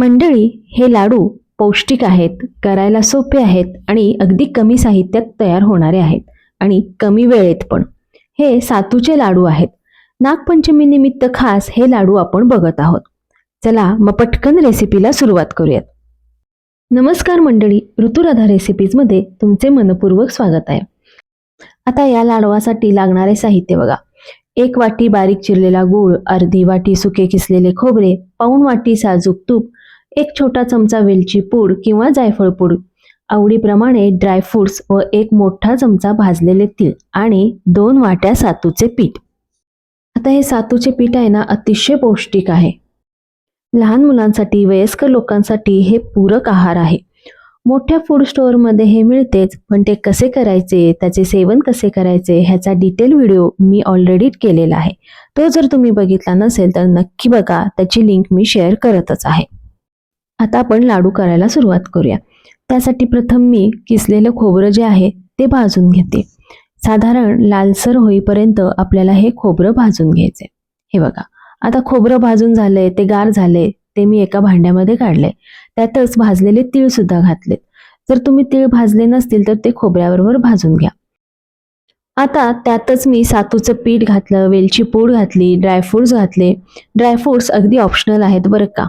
मंडळी हे लाडू पौष्टिक आहेत करायला सोपे आहेत आणि अगदी कमी साहित्यात तयार होणारे आहेत आणि कमी वेळेत पण. हे सातूचे लाडू आहेत. नागपंचमी निमित्त खास हे लाडू आपण बघत आहोत. चला मग पटकन रेसिपीला सुरुवात करूयात. नमस्कार मंडळी ऋतुराधा रेसिपीजमध्ये तुमचे मनपूर्वक स्वागत आहे. आता या लाडवासाठी लागणारे साहित्य बघा. एक वाटी बारीक चिरलेला गूळ अर्धी वाटी सुके किसलेले खोबरे पाऊण वाटी साजूक तूप एक छोटा चमचा वेलची पूड किंवा जायफळ पूड. आवडीप्रमाणे ड्रायफ्रुट्स व एक मोठा चमचा भाजलेले तीळ आणि दोन वाट्या सातूचे पीठ. आता हे सातूचे पीठ आहे ना अतिशय पौष्टिक आहे. लहान मुलांसाठी वयस्कर लोकांसाठी हे पूरक आहार आहे. मोठ्या फूड स्टोअरमध्ये हे मिळतेच पण ते कसे करायचे त्याचे सेवन कसे करायचे ह्याचा डिटेल व्हिडिओ मी ऑलरेडी केलेला आहे. तो जर तुम्ही बघितला नसेल तर नक्की बघा त्याची लिंक मी शेअर करतच आहे. आता आपण लाडू करायला सुरुवात करूया. त्यासाठी प्रथम मी किसलेलं खोबरं जे आहे ते भाजून घेते. साधारण लालसर होईपर्यंत आपल्याला हे खोबरं भाजून घ्यायचे हे बघा आता खोबरं भाजून झालंय ते गार झाले ते मी एका भांड्यामध्ये काढले त्यातच भाजलेले तीळ सुद्धा घातलेत. जर तुम्ही तीळ भाजले नसतील तर ते खोबऱ्याबरोबर भाजून घ्या. आता त्यातच मी सातूचं पीठ घातलं वेलची पूड घातली ड्रायफ्रुट्स घातले. ड्रायफ्रुट्स अगदी ऑप्शनल आहेत बरं का.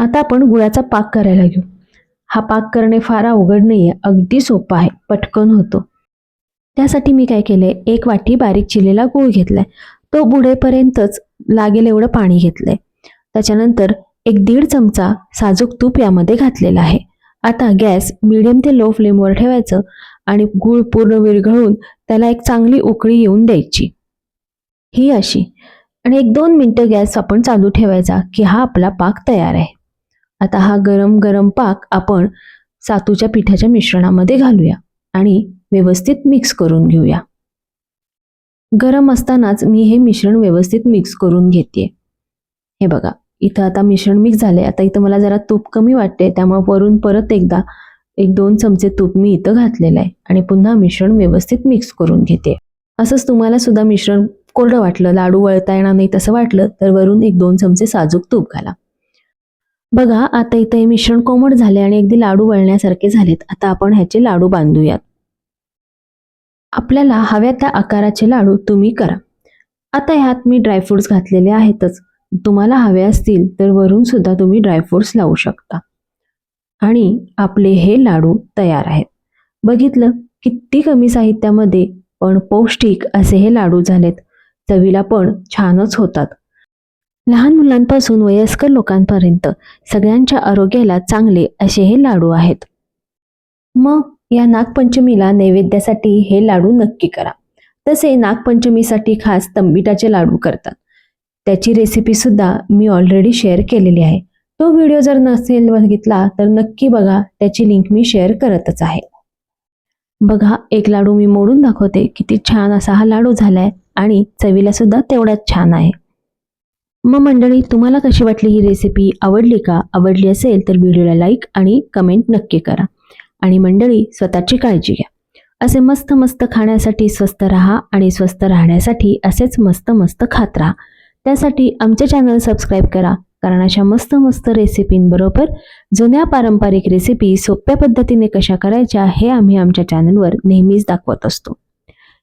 आता आपण गुळाचा पाक करायला घेऊ. हा पाक करणे फार अवघड नाही आहे अगदी सोपा आहे पटकन होतो. त्यासाठी मी काय केलं आहे एक वाटी बारीक चिलेला गूळ घेतला आहे तो बुडेपर्यंतच लागेल एवढं पाणी घेतलं आहे त्याच्यानंतर एक दीड चमचा साजूक तूप यामध्ये घातलेला आहे. आता गॅस मिडियम ते लो फ्लेमवर ठेवायचं आणि गूळ पूर्ण विरघळून त्याला एक चांगली उकळी येऊन द्यायची. ही अशी. आणि एक दोन मिनटं गॅस आपण चालू ठेवायचा की हा आपला पाक तयार आहे. आता हा गरम गरम पाक आपण सातूच्या पिठाच्या मिश्रणामध्ये घालूया आणि व्यवस्थित मिक्स करून घेऊया. गरम असतानाच मी हे मिश्रण व्यवस्थित मिक्स करून घेते हे बघा इथं आता मिश्रण मिक्स झालंय. आता इथं मला जरा तूप कमी वाटते त्यामुळे वरून परत एकदा एक दोन चमचे तूप मी इथं घातलेलं आहे आणि पुन्हा मिश्रण व्यवस्थित मिक्स करून घेते असंच तुम्हाला सुद्धा मिश्रण कोरडं वाटलं लाडू वळता येणार नाही तसं वाटलं तर वरून एक दोन चमचे साजूक तूप घाला. बघा आता इथं हे मिश्रण कोमट झाले आणि अगदी लाडू वळण्यासारखे झालेत. आता आपण ह्याचे लाडू बांधूयात. आपल्याला हव्या त्या आकाराचे लाडू तुम्ही करा. आता ह्यात मी ड्रायफ्रुट्स घातलेले आहेतच. तुम्हाला हवे असतील तर वरून सुद्धा तुम्ही ड्रायफ्रुट्स लावू शकता. आणि आपले हे लाडू तयार आहेत. बघितलं? किती कमी साहित्यामध्ये पण पौष्टिक असे हे लाडू झालेत. चवीला पण छानच होतात. लहान मुलांपासून वयस्कर लोकांपर्यंत सगळ्यांच्या आरोग्याला चांगले असे हे लाडू आहेत. मग या नागपंचमीला नैवेद्यासाठी हे लाडू नक्की करा. तसे नागपंचमीसाठी खास तंबिटाचे लाडू करतात. त्याची रेसिपी सुद्धा मी ऑलरेडी शेअर केलेली आहे. तो व्हिडिओ जर नसेल बघितला तर नक्की बघा. त्याची लिंक मी शेअर करतच आहे. बघा एक लाडू मी मोडून दाखवते. किती छान असा हा लाडू झालाय आणि चवीला सुद्धा तेवढाच छान आहे. मग मंडळी तुम्हाला कशी वाटली ही रेसिपी आवडली का? आवडली असेल तर व्हिडिओला लाईक आणि कमेंट नक्की करा. आणि मंडळी स्वतःची काळजी घ्या. असे मस्त मस्त खाण्यासाठी स्वस्त राहा आणि स्वस्त राहण्यासाठी असेच मस्त मस्त खात राहा. त्यासाठी आमचे चॅनल सबस्क्राईब करा कारण अशा मस्त मस्त रेसिपींबरोबर जुन्या पारंपरिक रेसिपी सोप्या पद्धतीने कशा करायच्या हे आम्ही आमच्या चॅनलवर नेहमीच दाखवत असतो.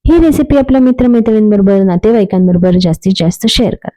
ही रेसिपी आपल्या मित्रमैत्रिणींबरोबर नातेवाईकांबरोबर जास्तीत जास्त शेअर करा.